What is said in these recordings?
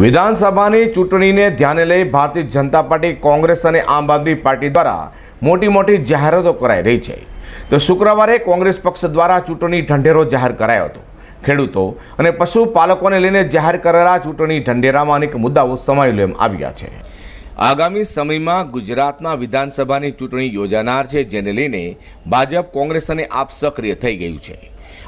વિધાનસભાની ચૂંટણીને ધ્યાને લઈ ભારતીય જનતા પાર્ટી, કોંગ્રેસ અને આમ આદમી પાર્ટી દ્વારા મોટી મોટી જાહેરાતો કરાઈ રહી છે. તો શુક્રવારે કોંગ્રેસ પક્ષ દ્વારા ચૂંટણી ઢંઢેરો જાહેર કરાયો હતો. ખેડૂતો અને પશુપાલકોને લઈને જાહેર કરેલા ચૂંટણી ઢંઢેરામાં અનેક મુદ્દાઓ સમાવી આવ્યા છે. આગામી સમયમાં ગુજરાતના વિધાનસભાની ચૂંટણી યોજાનાર છે, જેને લઈને ભાજપ, કોંગ્રેસ અને આપ સક્રિય થઈ ગયું છે.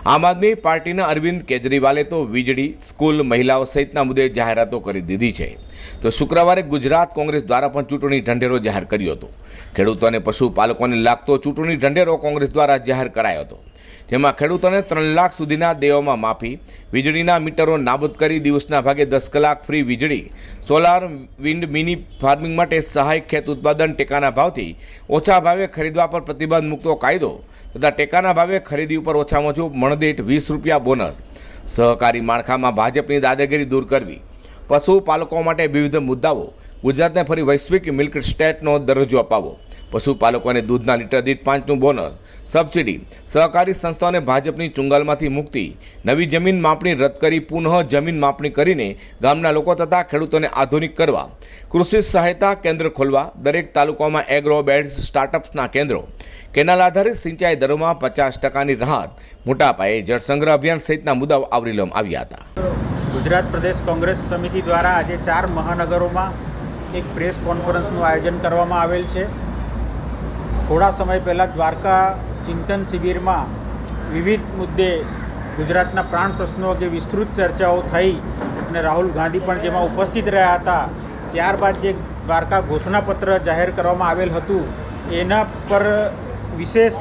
આમ આદમી પાર્ટીના અરવિંદ કેજરીવાલે તો વીજળી, સ્કૂલ, મહિલાઓ સહિતના મુદ્દે જાહેરાતો કરી દીધી છે. તો શુક્રવારે ગુજરાત કોંગ્રેસ દ્વારા પણ ચૂંટણી ઢંઢેરો જાહેર કર્યો હતો. ખેડૂતો અને પશુપાલકોને લાગતો ચૂંટણી ઢંઢેરો કોંગ્રેસ દ્વારા જાહેર કરાયો હતો. જેમાં ખેડૂતોને ત્રણ લાખ સુધીના દેવામાં માફી, વીજળીના મીટરો નાબૂદ કરી દિવસના ભાગે દસ કલાક ફ્રી વીજળી, સોલાર, વિન્ડ, મિની ફાર્મિંગ માટે સહાય ખેત ઉત્પાદન ટેકાના ભાવથી ઓછા ભાવે ખરીદવા પર પ્રતિબંધ મૂકતો કાયદો તથા ટેકાના ભાવે ખરીદી ઉપર ઓછામાં ઓછું મણદીઠ વીસ રૂપિયા બોનસ. સહકારી માળખામાં ભાજપની દાદાગીરી દૂર કરવી. પશુપાલકો માટે વિવિધ મુદ્દાઓ. ગુજરાતને ફરી વૈશ્વિક મિલ્ક સ્ટેટનો દરજ્જો અપાવવો પશુપાલકોને દૂધના લીટર દીઠ પાંચનું બોનસ, સબસિડી, સહકારી સંસ્થાઓને ભાજપની ચુંગાલમાંથી મુક્તિ, નવી જમીન માપણી રદ કરી પુનઃ જમીન માપણી કરીને ગામના લોકો તથા ખેડૂતોને આધુનિક કરવા, કૃષિ સહાયતા કેન્દ્ર ખોલવા, દરેક તાલુકામાં એગ્રો બેડ્સ સ્ટાર્ટઅપ્સના કેન્દ્રો, કેનાલ આધારિત સિંચાઈ દરોમાં પચાસ ટકાની રાહત, મોટા પાયે જળસંગ્રહ અભિયાન સહિતના મુદ્દાઓ આવરી લેવામાં આવ્યા હતા. ગુજરાત પ્રદેશ કોંગ્રેસ સમિતિ દ્વારા આજે ચાર મહાનગરોમાં એક પ્રેસ કોન્ફરન્સનું આયોજન કરવામાં આવેલ છે. થોડા સમય પહેલાં દ્વારકા ચિંતન શિબિરમાં વિવિધ મુદ્દે ગુજરાતના પ્રાણ પ્રશ્નો અંગે વિસ્તૃત ચર્ચાઓ થઈ અને રાહુલ ગાંધી પણ જેમાં ઉપસ્થિત રહ્યા હતા, ત્યારબાદ જે દ્વારકા ઘોષણાપત્ર જાહેર કરવામાં આવેલ હતું, એના પર વિશેષ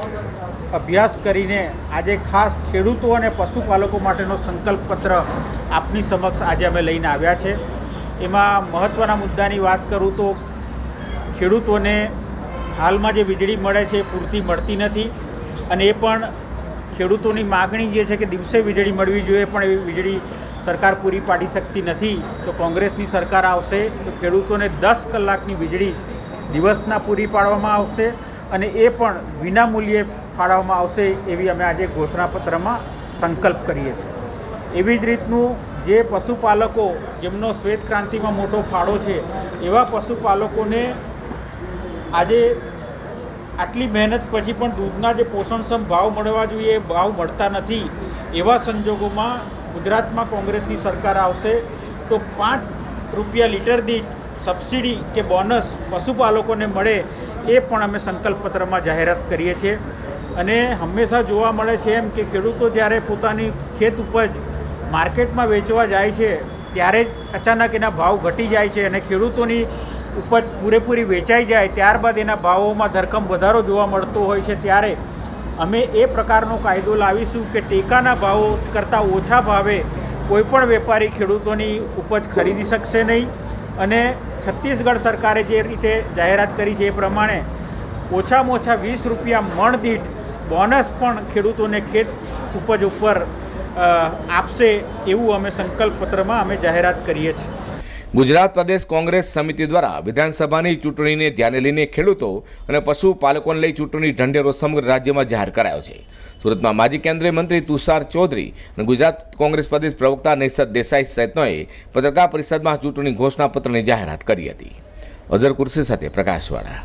અભ્યાસ કરીને આજે ખાસ ખેડૂતો અને પશુપાલકો માટેનો સંકલ્પ પત્ર આપની સમક્ષ આજે અમે લઈને આવ્યા છે. એમાં મહત્ત્વના મુદ્દાની વાત કરું તો ખેડૂતોને હાલમાં જે વીજળી મળે છે એ પૂરતી મળતી નથી અને એ પણ ખેડૂતોની માગણી જે છે કે દિવસે વીજળી મળવી જોઈએ પણ એવી વીજળી સરકાર પૂરી પાડી શકતી નથી, તો કોંગ્રેસની સરકાર આવશે તો ખેડૂતોને દસ કલાકની વીજળી દિવસના પૂરી પાડવામાં આવશે અને એ પણ વિના મૂલ્યે ફાળવવામાં આવશે એવી અમે આજે ઘોષણાપત્રમાં સંકલ્પ કરીએ છીએ. એવી જ રીતનું જે પશુપાલકો, જેમનો શ્વેત ક્રાંતિમાં મોટો ફાળો છે, એવા પશુપાલકોને આજે આટલી મહેનત પછી પણ દૂધના જે પોષણક્ષમ ભાવ મળવા જોઈએ એ ભાવ મળતા નથી, એવા સંજોગોમાં ગુજરાતમાં કોંગ્રેસની સરકાર આવશે તો પાંચ રૂપિયા લીટર દીઠ સબસિડી કે બોનસ પશુપાલકોને મળે એ પણ અમે સંકલ્પપત્રમાં જાહેરાત કરીએ છીએ. અને હંમેશા જોવા મળે છે એમ કે ખેડૂતો જ્યારે પોતાની ખેત ઉપજ માર્કેટમાં વેચવા જાય છે, ત્યારે જ અચાનક એના ભાવ ઘટી જાય છે અને ખેડૂતોની ઉપજ પૂરેપૂરી વેચાઈ જાય, ત્યારબાદ એના ભાવોમાં ધરખમ વધારો જોવા મળતો હોય છે, ત્યારે અમે એ પ્રકારનો કાયદો લાવીશું કે ટેકાના ભાવો કરતાં ઓછા ભાવે કોઈપણ વેપારી ખેડૂતોની ઉપજ ખરીદી શકશે નહીં. અને છત્તીસગઢ સરકારે જે રીતે જાહેરાત કરી છે એ પ્રમાણે ઓછામાં ઓછા વીસ રૂપિયા મણ દીઠ બોનસ પણ ખેડૂતોને ખેત ઉપજ ઉપર આપશે એવું અમે સંકલ્પપત્રમાં અમે જાહેરાત કરીએ છીએ. ગુજરાત પ્રદેશ કોંગ્રેસ સમિતિ દ્વારા વિધાનસભાની ચૂંટણીને ધ્યાને લઈને ખેડૂતો અને પશુપાલકોને લઈ ચૂંટણી ઢંઢેરો સમગ્ર રાજ્યમાં જાહેર કરાયો છે. સુરતમાં માજી કેન્દ્રીય મંત્રી તુષાર ચૌધરી અને ગુજરાત કોંગ્રેસ પ્રદેશ પ્રવક્તા નિષદ દેસાઈ સહિતનોએ પત્રકાર પરિષદમાં ચૂંટણી ઘોષણાપત્રની જાહેરાત કરી હતી. અઝર કુર્સી સાથે પ્રકાશવાળા